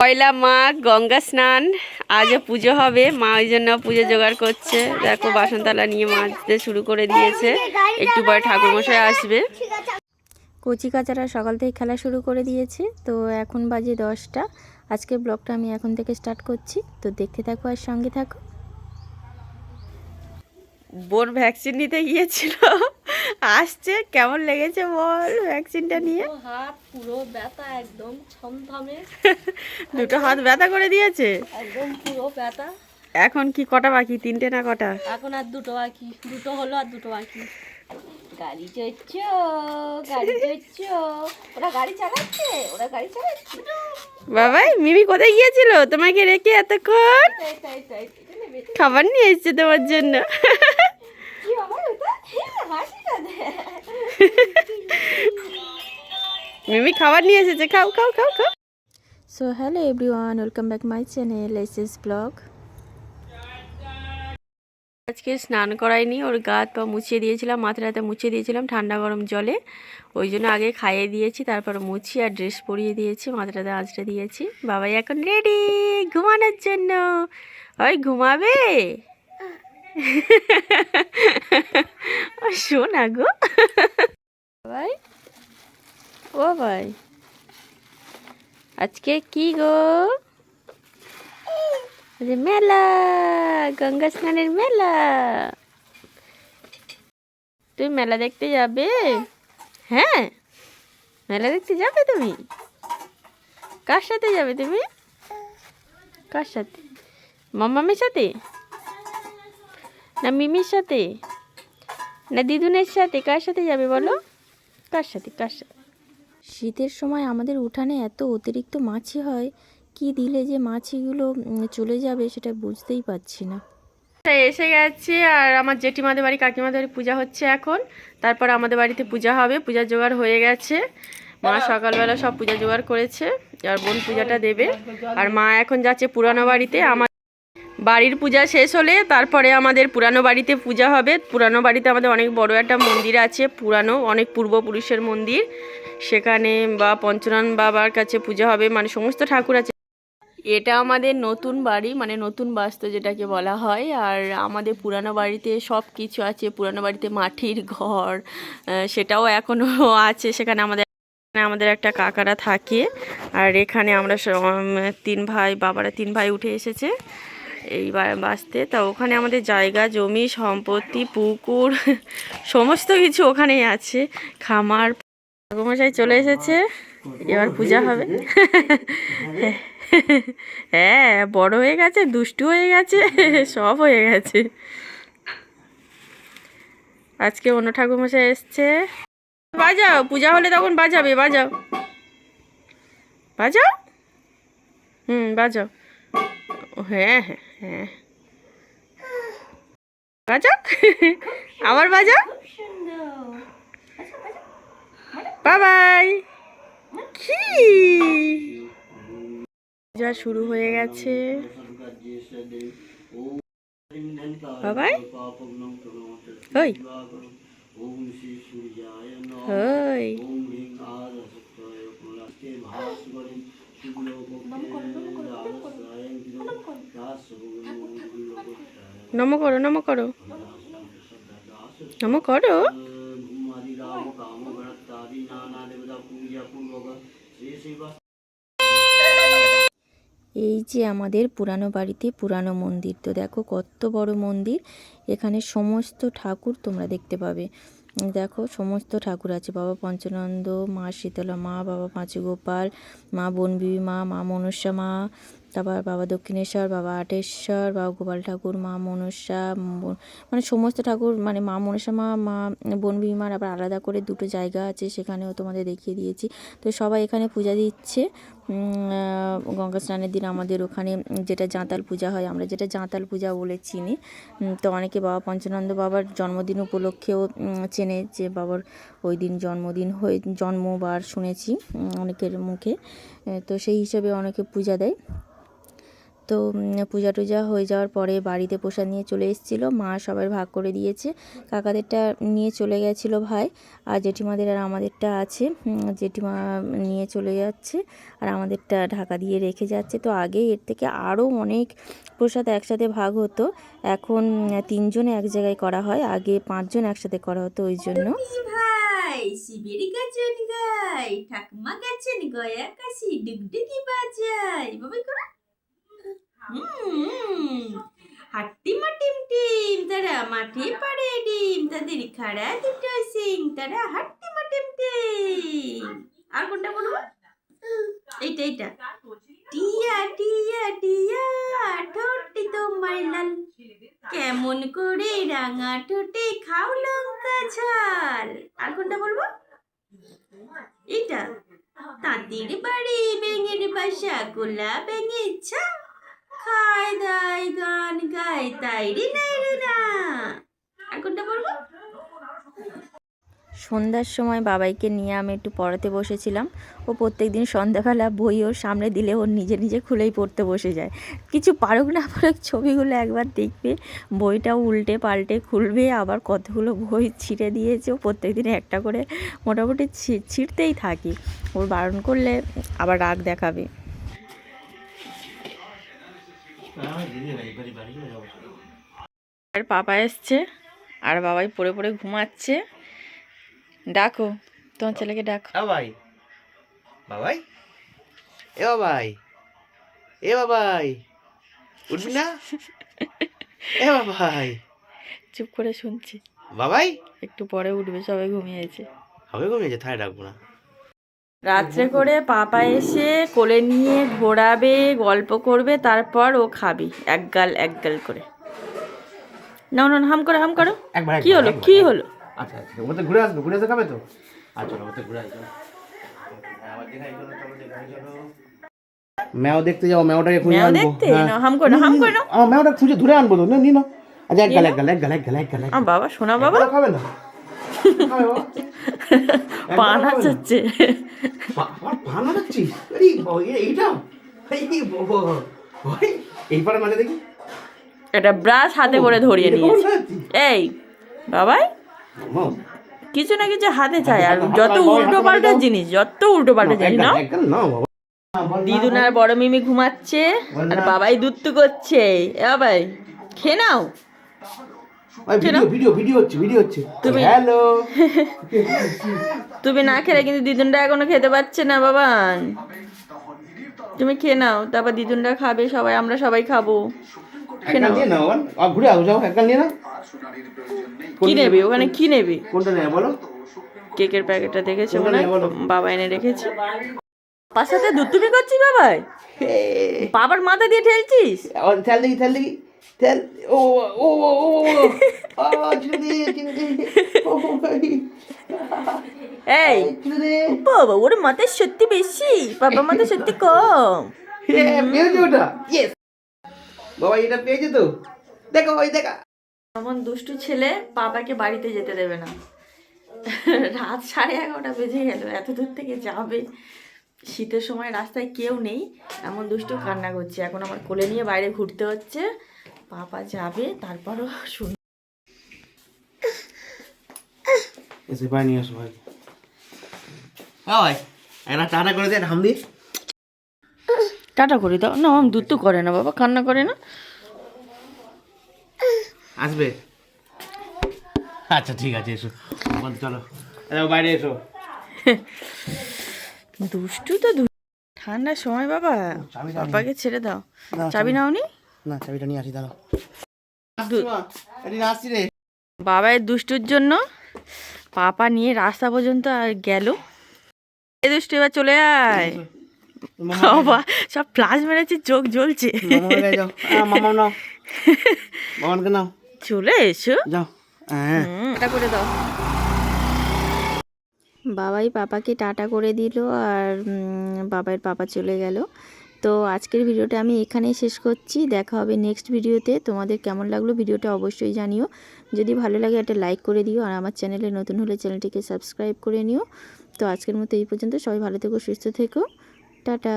পয়লা মাঘ গঙ্গা স্নান আজও পুজো হবে। মা ওই জন্য পুজো জোগাড় করছে। দেখো বাসনতলা নিয়ে মাজতে শুরু করে দিয়েছে। একটু পরে ঠাকুরমশাই আসবে। কচি কাচারা সকাল থেকে খেলা শুরু করে দিয়েছে। তো এখন বাজে দশটা। আজকে ব্লগটা আমি এখন থেকে স্টার্ট করছি। তো দেখতে থাকো আর সঙ্গে থাকো। বোন ভ্যাকসিন নিতে গিয়েছিল। আসছে কেমন লেগেছে বল ভ্যাকসিনটা নিয়ে? হাত পুরো ব্যথা একদম ছমছমে। দুটো হাত ব্যথা করে দিয়েছে? একদম পুরো ব্যথা। এখন কি কটা বাকি তিনটে না কটা? এখন আর দুটো বাকি দুটো হলো আর দুটো বাকি। গাড়ি চড়ছ গাড়ি চড়ছ। ওরা গাড়ি চালাচ্ছে ওরা গাড়ি চালাচ্ছে। বাবাই মিমি কোথায় গিয়েছিল? তোমাকে রেখে এতক্ষণ? খাবার নিয়ে এসছে তোমার জন্য কি বাবা ওটা হাসিটা দে মিমি খাবার নিয়ে এসেছে খাও খাও খাও খাও। So hello everyone welcome back my channel S S vlog আজকে স্নান করাইনি ওর গা পা মুছিয়ে দিয়েছিলাম মাথা রাতে মুছিয়ে দিয়েছিলাম ঠান্ডা গরম জলে। ওই জন্য আগে খাইয়ে দিয়েছি তারপর মুছি আর ড্রেস পরিয়ে দিয়েছি মাথা রাতে আঁচড়ে দিয়েছি। বাবাই এখন রেডি ঘুমানোর জন্য। ওই ঘুমাবে? শোনা গো ভাই ও ভাই আজকে কি গো? মেলা, গঙ্গা স্নানের মেলা। তুমি মেলা দেখতে যাবে? হ্যাঁ মেলা দেখতে যাবে তুমি? কার সাথে যাবে তুমি? কার সাথে? মামামের সাথে? না মিমির সাথে? না দিদুনের সাথে? কার সাথে যাবে বলো? কার সাথে? কার সাথে? শীতের সময় আমাদের উঠানে এত অতিরিক্ত মাছি হয় কি দিলে যে মাছিগুলো চলে যাবে সেটা বুঝতেই পারছি না। এসে গেছে আর আমার জেঠিমাদের বাড়ি কাকিমাদের বাড়ি পূজা হচ্ছে এখন। তারপর আমাদের বাড়িতে পূজা হবে পূজা জোগাড় হয়ে গেছে। মা সকালবেলা সব পূজা জোগাড় করেছে আর বোন পূজাটা দেবে। আর মা এখন যাচ্ছে পুরানো বাড়িতে আমার বাড়ির পূজা শেষ হলে তারপরে আমাদের পুরানো বাড়িতে পূজা হবে। পুরানো বাড়িতে আমাদের অনেক বড় একটা মন্দির আছে, পুরানো, অনেক পূর্বপুরুষের মন্দির। সেখানে বা পঞ্চনান বাবার কাছে পূজা হবে মানে সমস্ত ঠাকুর আছে। এটা আমাদের নতুন বাড়ি মানে নতুন বাস্তু যেটাকে বলা হয়। আর আমাদের পুরানো বাড়িতে সব কিছু আছে, পুরানো বাড়িতে মাটির ঘর সেটাও এখনও আছে। সেখানে আমাদের আমাদের একটা কাকারা থাকে। আর এখানে আমরা তিন ভাই, বাবারা তিন ভাই উঠে এসেছে। এই বাঁচতে তা ওখানে আমাদের জায়গা, জমি, সম্পত্তি, পুকুর, সমস্ত কিছু ওখানেই আছে। খামার ঠাকুমশাই চলে এসেছে। এবার পূজা হবে। হ্যাঁ বড় হয়ে গেছে, দুষ্টু হয়ে গেছে, সব হয়ে গেছে। আজকে অন্য ঠাকুরমশাই এসছে। বাজাও, পূজা হলে তখন বাজাবে, বাজাও। বাজাও? হুম, বাজাও। হ্যাঁ হ্যাঁ। হ্যাঁ। বাজাও। আবার বাজাও। বাবাই কি? পূজা শুরু হয়ে গেছে। বাবাই। ওই। নম করো নম করো। নম করো। এই যে আমাদের পুরানো বাড়িতে পুরানো মন্দির, তো দেখো কত বড় মন্দির। এখানে সমস্ত ঠাকুর তোমরা দেখতে পাবে। দেখো সমস্ত ঠাকুর আছে, বাবা পঞ্চানন্দ, মা শীতলা মা, বাবা পাঁচুগোপাল, মা বনবিবি মা মা মনসা মা তারপর বাবা দক্ষিণেশ্বর, বাবা আটেশ্বর, বাবা গোপাল ঠাকুর, মা মনসা মানে সমস্ত ঠাকুর মানে মা মনসা, মা মা বনবিবি মার আবার আলাদা করে দুটো জায়গা আছে, সেখানেও তোমাদের দেখিয়ে দিয়েছি। তো সবাই এখানে পূজা দিচ্ছে। গঙ্গা স্নানের দিন আমাদের ওখানে যেটা জাঁতাল পূজা হয়, আমরা যেটা জাঁতাল পূজা বলে চিনি। তো অনেকে বাবা পঞ্চানন্দ বাবার জন্মদিন উপলক্ষেও চেনে যে বাবার ওই দিন জন্মদিন হয়ে, জন্মবার শুনেছি অনেকের মুখে। তো সেই হিসাবে অনেকে পূজা দেয়। তো পূজা টুজা হয়ে যাওয়ার পরে বাড়িতে প্রসাদ নিয়ে চলে এসেছিল। মা সবার ভাগ করে দিয়েছে। কাকাদেরটা নিয়ে চলে গেছিল ভাই। আর জেঠিমাদের আর আমাদেরটা আছে। জেঠিমা নিয়ে চলে যাচ্ছে আর আমাদেরটা ঢাকা দিয়ে রেখে যাচ্ছে। তো আগে এর থেকে আরও অনেক প্রসাদ একসাথে ভাগ হতো। এখন তিনজন এক জায়গায় করা হয়। আগে পাঁচজন একসাথে করা হতো ওই জন্য। ঠাকুমা গয়া কাশি, ডুগডুগি করা হুম হাট্টি মাটিম টিম, তারা মাঠে পাড়ে ডিম। তাদের খাড়া দুটো সিং তারা হাট্টি মাটিম টিম। আর কোনটা বলব? এইটা এইটা। টিয়া টিয়া টিয়া ঠোঁটটি তোমার লাল কেমন করে রাঙা ঠোঁটে খাও লঙ্কা ঝাল। আর কোনটা বলব? এটা তাঁতির বাড়ি, বেঙের বাসা গোলা বেঙে ছা গান রে নাই রে না বলব সন্ধ্যার সময় বাবাইকে নিয়ে আমি একটু পড়াতে বসেছিলাম। ও প্রত্যেক দিন সন্ধ্যাবেলা বই ওর সামনে দিলে ওর নিজে নিজে খুলেই পড়তে বসে যায়। কিছু পারুক না পারুক ছবিগুলো একবার দেখবে বইটা উল্টে পাল্টে খুলবে, আবার কতগুলো বই ছিঁড়ে দিয়েছে। ও প্রত্যেক দিন একটা করে মোটামুটি ছিঁড়তেই থাকি। ওর বারণ করলে আবার রাগ দেখাবে। আর পাপা এসছে আর বাবাই পড়ে পড়ে ঘুমাচ্ছে। ডাকো তোমার ছেলেকে ডাকো। বাবাই। বাবাই? এ বাবাই। এ বাবাই। উঠবি না? এ বাবাই। চুপ করে শুনছি। বাবাই? একটু পরে উঠবে সবাই ঘুমিয়েছে। হবে ঘুমিয়েছে থাই ডাকবো না। রাত্রে করে পাপা এসে কোলে নিয়ে ঘোরাবে গল্প করবে তারপর ও খাবি এক গাল এক গাল করে না না হাম করো। হাম করো কি হলো? কি হলো? আচ্ছা আচ্ছা ওর ঘুরে আসবে ঘুরে আসতে খাবে তো? আচ্ছা ওর ঘুরে আসবে। ম্যাও দেখতে যাও ম্যাওটাকে খুঁজে আনব। দেখতে? হ্যাঁ। নাও, হাম করো, নি, হাম নি, করো। আমার ম্যাওটা খুঁজে ধরে আনব তো না নি না। আচ্ছা এক গাল এক গাল এক গাল এক গাল এক গাল বাবা শোনা বাবা। খাবে না। খাবে বাবা। পা একগালও খাবে না? নাচাচ্ছে পা- আমার পা নাড়াচ্ছিস? আরে এইটা? এই ভাই, এই পারে মাঝে দেখি। এটা ব্রাশ হাতে করে ধরিয়ে নিয়েছে। এই বাবাই। কিছু না কিছু হাতে চাই। আর যত উল্টো পাল্টা জিনিস যত উল্টো পাল্টা জিনিস না, দিদুন আর বড় মিমি ঘুমাচ্ছে। আর বাবাই দুত্তু করছে। এ বাবাই খেয়ে নাও। ভিডিও ভিডিও ভিডিও হচ্ছে ভিডিও হচ্ছে। তুমি- হ্যালো তুমি না খেলে কিন্তু দিদুনটা এখনও খেতে পারছে না বাবা। তুমি খেয়ে নাও তারপর দিদুনটা খাবে সবাই আমরা সবাই খাব। এক গাল নাও ঘুরে আও যাও এক নিয়ে নাও। কি নেবে? ওখানে কি নেবে? কোনটা নেবে বলো? কেকের প্যাকেটটা দেখেছ মনে? বাবা এনে রেখেছে। সাথে দুধ তুমি করছিস বাবাই হে, বাবার মাথা দিয়ে ঠেলছিস? ঠেল দেখি ঠেল দেখি। ও ও চিনে দে চিনে দে ও ভাই এই বাবা ওর মাথা সত্যি বেশি বাবার মাথা সত্যি কম পেয়েছে ওটা ইয়েস বাবা এটা পেয়েছে তো দেখো ওই দেখা এমন দুষ্টু ছেলে পাপাকে বাড়িতে যেতে দেবে না। রাত সাড়ে এগারোটা বেজে গেল এত দূর থেকে যাবে। শীতের সময় রাস্তায় কেউ নেই এমন দুষ্টু কান্না করছে। এখন আমার কোলে নিয়ে বাইরে ঘুরতে হচ্ছে। পাপা যাবে তারপরও শুন এসে পাই নিয়ে আসো ভাই। ভাই একটা টাটা করে দে হাম দি। টাটা করে দাও। না আমার দুধ তো করে না বাবা কান্না করে না। আসবে। আচ্ছা ঠিক আছে এসো। বল, চলো। বাইরে এসো। দুষ্টু তো দু- ঠান্ডার সময় বাবা। পাপাকে ছেড়ে দাও। না, চাবি নাওনি? না চাবিটা নিয়ে আসি দাঁড়াও। আসছি রে। বাবার দুষ্টুর জন্য পাপা নিয়ে রাস্তা পর্যন্ত আর গেল। এ দুষ্টু এবার চলে আয়। বাবা সব ফ্লাশ মেরেছে চোখ জ্বলছে। মামা গায়ে যাও। আহ, মামা নাও। মামানকে নাও। চলে এসো। যাও। হ্যাঁ। এটা করে দাও। বাবাই পাপাকে টাটা করে দিল আর বাবাইয়ের পাপা চলে গেল। তো আজকের ভিডিওটা আমি এখানেই শেষ করছি। দেখা হবে নেক্সট ভিডিওতে। তোমাদের কেমন লাগল ভিডিওটা অবশ্যই জানিও। যদি ভালো লাগে একটা লাইক করে দিও আর আমার চ্যানেলে নতুন হলে চ্যানেলটিকে সাবস্ক্রাইব করে নিও। তো আজকের মতো এই পর্যন্ত। সবাই ভালো থেকো, সুস্থ থেকো। টাটা।